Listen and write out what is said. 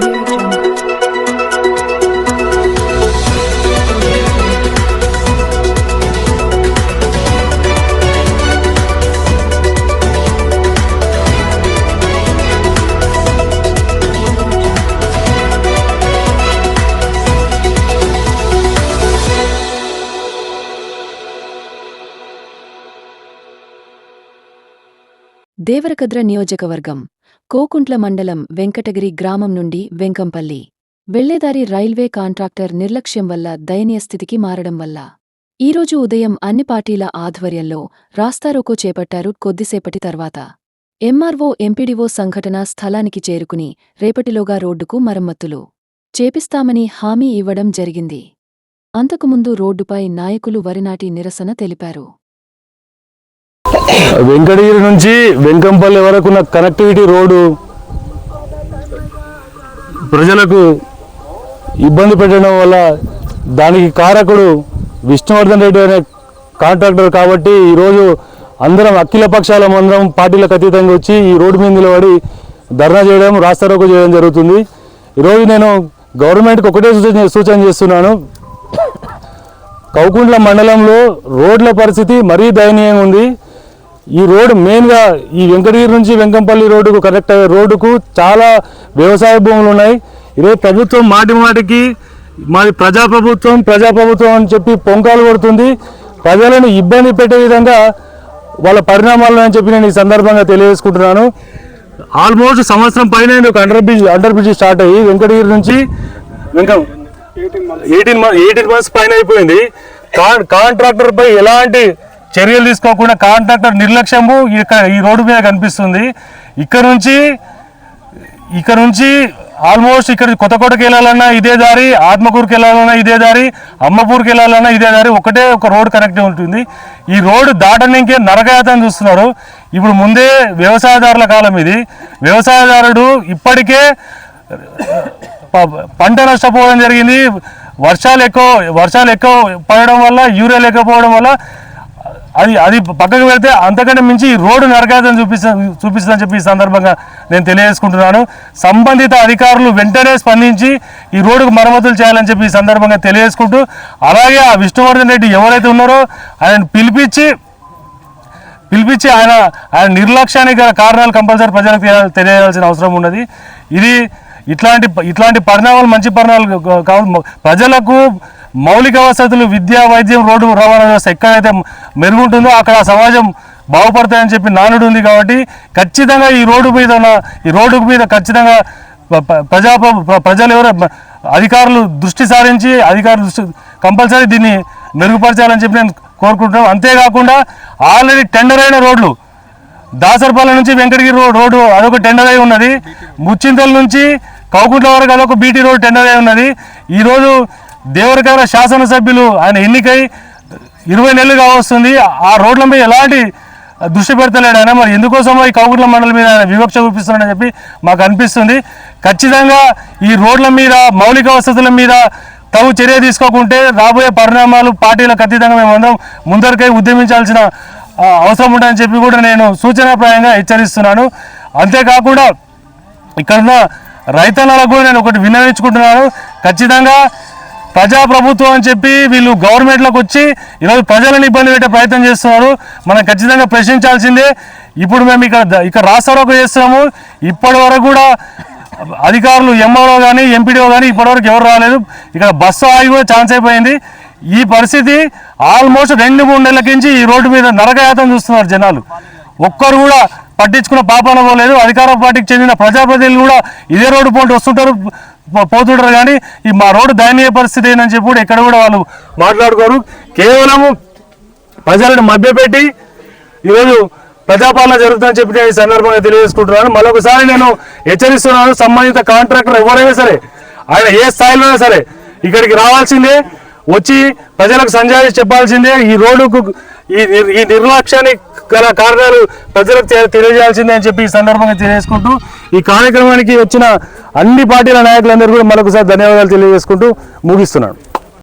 morning. Devarakadra నియోజకవర్గం కోకుంట్ల మండలం వెంకటగిరి గ్రామం నుండి వెంకంపల్లి. వెళ్ళేదారి రైల్వే కాంట్రాక్టర్ నిర్లక్ష్యం వల్ల దయనీయస్థితికి మారడం వల్ల. ఈరోజు ఉదయం అన్ని పార్టీల ఆధ్వర్యంలో రాస్తారోకో చేపట్టారు కొద్దిసేపటి తర్వాత. ఎంఆర్ఓ ఎంపీడీఓ సంఘటన స్థలానికి చేరుకుని రేపటిలోగా రోడ్డుకు మరమ్మతులు చేపిస్తామని హామీ ఇవ్వడం జరిగింది. అంతకుముందు రోడ్డుపై నాయకులు వరినాటి నిరసన తెలిపారు. వెంకటగిరి నుంచి వెంకంపల్లి వరకు ఉన్న కనెక్టివిటీ రోడ్డు ప్రజలకు ఇబ్బంది పెట్టడం వల్ల దానికి కారకుడు విష్ణువర్ధన్ రెడ్డి అనే కాంట్రాక్టర్ కాబట్టి ఈరోజు అందరం అఖిల పక్షాల అందరం పార్టీలకు అతీతంగా వచ్చి ఈ రోడ్డు మీద నిలబడి ధర్నా చేయడం రాస్తారోకు చేయడం జరుగుతుంది. ఈరోజు నేను గవర్నమెంట్కి ఒకటే సూచన సూచన చేస్తున్నాను. కౌకుంట్ల మండలంలో రోడ్ల పరిస్థితి మరీ దయనీయంగా ఉంది. ఈ రోడ్డు మెయిన్గా ఈ వెంకటగిరి నుంచి వెంకంపల్లి రోడ్డుకు కనెక్ట్ అయ్యే రోడ్డుకు చాలా వ్యవసాయ భూములు ఉన్నాయి. ఈరోజు ప్రభుత్వం మాటి మాటికి మాది ప్రజాప్రభుత్వం ప్రజాప్రభుత్వం అని చెప్పి పొంకాలు కొడుతుంది. ప్రజలను ఇబ్బంది పెట్టే విధంగా వాళ్ళ పరిణామాలు అని చెప్పి నేను ఈ సందర్భంగా తెలియజేసుకుంటున్నాను. ఆల్మోస్ట్ సంవత్సరం పైన ఒక under bridge under bridge start అయ్యి వెంకటగిరి నుంచి వెంకం ఎయిటీన్ ఎయిటీన్ మంత్స్ పైన అయిపోయింది. కాంట్రాక్టర్ పై ఎలాంటి చర్యలు తీసుకోకుండా కాంట్రాక్టర్ నిర్లక్ష్యము ఇక్కడ ఈ రోడ్డు మీద కనిపిస్తుంది. ఇక్కడ నుంచి ఇక్కడ నుంచి ఆల్మోస్ట్ ఇక్కడ కొత్తకోటకి వెళ్ళాలన్నా ఇదే దారి ఆత్మకూరుకి వెళ్ళాలన్నా ఇదే దారి అమ్మపూర్కి వెళ్ళాలన్నా ఇదే దారి ఒకటే ఒక రోడ్ కనెక్ట్ ఉంటుంది. ఈ రోడ్డు దాటనికే నరకయాతని చూస్తున్నారు. ఇప్పుడు ముందే వ్యవసాయదారుల కాలం ఇది. వ్యవసాయదారుడు ఇప్పటికే పంట నష్టపోవడం జరిగింది. వర్షాలు ఎక్కువ వర్షాలు ఎక్కువ పడడం వల్ల యూరియా లేకపోవడం వల్ల అది అది పక్కకు వెళ్తే అంతకంటే మించి ఈ రోడ్డు నరకాదని చూపిస్తా చూపిస్తుందని చెప్పి ఈ సందర్భంగా నేను తెలియజేసుకుంటున్నాను. సంబంధిత అధికారులు వెంటనే స్పందించి ఈ రోడ్డుకు మరమ్మతులు చేయాలని చెప్పి ఈ సందర్భంగా తెలియజేసుకుంటూ అలాగే ఆ విష్ణువర్ధన్ రెడ్డి ఎవరైతే ఉన్నారో ఆయన పిలిపించి పిలిపించి ఆయన ఆయన నిర్లక్ష్యానికి కారణాలు కంపల్సరీ ప్రజలకు తెలియాల్సిన అవసరం ఉన్నది. ఇది ఇట్లాంటి ఇట్లాంటి పరిణామాలు మంచి పరిణామాలు కావు ప్రజలకు మౌలిక వసతులు విద్య వైద్యం రోడ్డు రవాణా వ్యవస్థ ఎక్కడైతే మెరుగుంటుందో అక్కడ సమాజం బాగుపడతాయని చెప్పి నానుడు ఉంది కాబట్టి ఖచ్చితంగా ఈ రోడ్డు మీద ఉన్న ఈ రోడ్డు మీద ఖచ్చితంగా ప్రజా ప్రజలు ఎవరు అధికారులు దృష్టి సారించి అధికారులు దృష్టి కంపల్సరీ దీన్ని మెరుగుపరచాలని చెప్పి నేను కోరుకుంటున్నాను. అంతేకాకుండా ఆల్రెడీ టెండర్ అయిన రోడ్లు దాసరపల్లి నుంచి వెంకటగిరి రోడ్ రోడ్డు అదొక టెండర్ అయి ఉన్నది. ముచ్చింతల నుంచి కౌకుంట్ల వరకు అదొక బీటీ రోడ్ టెండర్ అయి ఉన్నది. ఈరోజు దేవరకర శాసనసభ్యులు ఆయన ఎన్నికై ఇరవై నెలలుగా వస్తుంది. ఆ రోడ్ల మీద ఎలాంటి దృష్టి పెడతలేడు ఆయన. మరి ఎందుకోసమో ఈ కౌగుట్ల మండలం మీద ఆయన వివక్ష చూపిస్తున్నాడని చెప్పి మాకు అనిపిస్తుంది. ఖచ్చితంగా ఈ రోడ్ల మీద మౌలిక వసతుల మీద తగు చర్య తీసుకోకుంటే రాబోయే పరిణామాలు పార్టీలకు అతీతంగా మేము అందరం ముందరికై ఉద్యమించాల్సిన అవసరం ఉంటుందని చెప్పి కూడా నేను సూచనాప్రాయంగా హెచ్చరిస్తున్నాను. అంతేకాకుండా ఇక్కడున్న రైతన్నలకు కూడా నేను ఒకటి విన్నవించుకుంటున్నాను. ఖచ్చితంగా ప్రజాప్రభుత్వం అని చెప్పి వీళ్ళు గవర్నమెంట్లోకి వచ్చి ఈరోజు ప్రజలను ఇబ్బంది పెట్టే ప్రయత్నం చేస్తున్నారు. మనం ఖచ్చితంగా ప్రశ్నించాల్సిందే. ఇప్పుడు మేము ఇక్కడ ఇక్కడ రాష్ట్రంలోకి చేస్తున్నాము. ఇప్పటి వరకు కూడా అధికారులు ఎంఆర్ఓ కానీ ఎంపీడీఓ కానీ ఇప్పటివరకు ఎవరు రాలేదు. ఇక్కడ బస్సు ఆగి కూడా ఛాన్స్ అయిపోయింది. ఈ పరిస్థితి ఆల్మోస్ట్ రెండు మూడు నెలల నుంచి ఈ రోడ్డు మీద నరకయాతం చూస్తున్నారు జనాలు. ఒక్కరు కూడా పట్టించుకున్న పాపాన పోలేదు అధికార పార్టీకి చెందిన ప్రజాప్రతినిధులు కూడా ఇదే రోడ్డు పోటీ వస్తుంటారు పోతుంటారు. కానీ ఈ మా రోడ్డు దయనీయ పరిస్థితి ఏందని చెప్పి కూడా ఎక్కడ కూడా వాళ్ళు మాట్లాడుకోరు. కేవలము ప్రజలను మభ్యపెట్టి ఈరోజు ప్రజాపాలన జరుగుతుందని చెప్పి ఈ సందర్భంగా తెలియజేసుకుంటున్నాను. మరొకసారి నేను హెచ్చరిస్తున్నాను సంబంధిత కాంట్రాక్టర్ ఎవరైనా సరే ఆయన ఏ స్థాయిలో సరే ఇక్కడికి రావాల్సిందే. వచ్చి ప్రజలకు సంజాయి చెప్పాల్సిందే. ఈ రోడ్డుకు ఈ నిర్- ఈ నిర్లక్ష్యానికి గల కారణాలు ప్రజలకు తె- తెలియజేయాల్సిందే అని చెప్పి ఈ సందర్భంగా తెలియజేసుకుంటూ ఈ కార్యక్రమానికి వచ్చిన అన్ని పార్టీల నాయకులందరూ కూడా మరొకసారి ధన్యవాదాలు తెలియజేసుకుంటూ ముగిస్తున్నాను.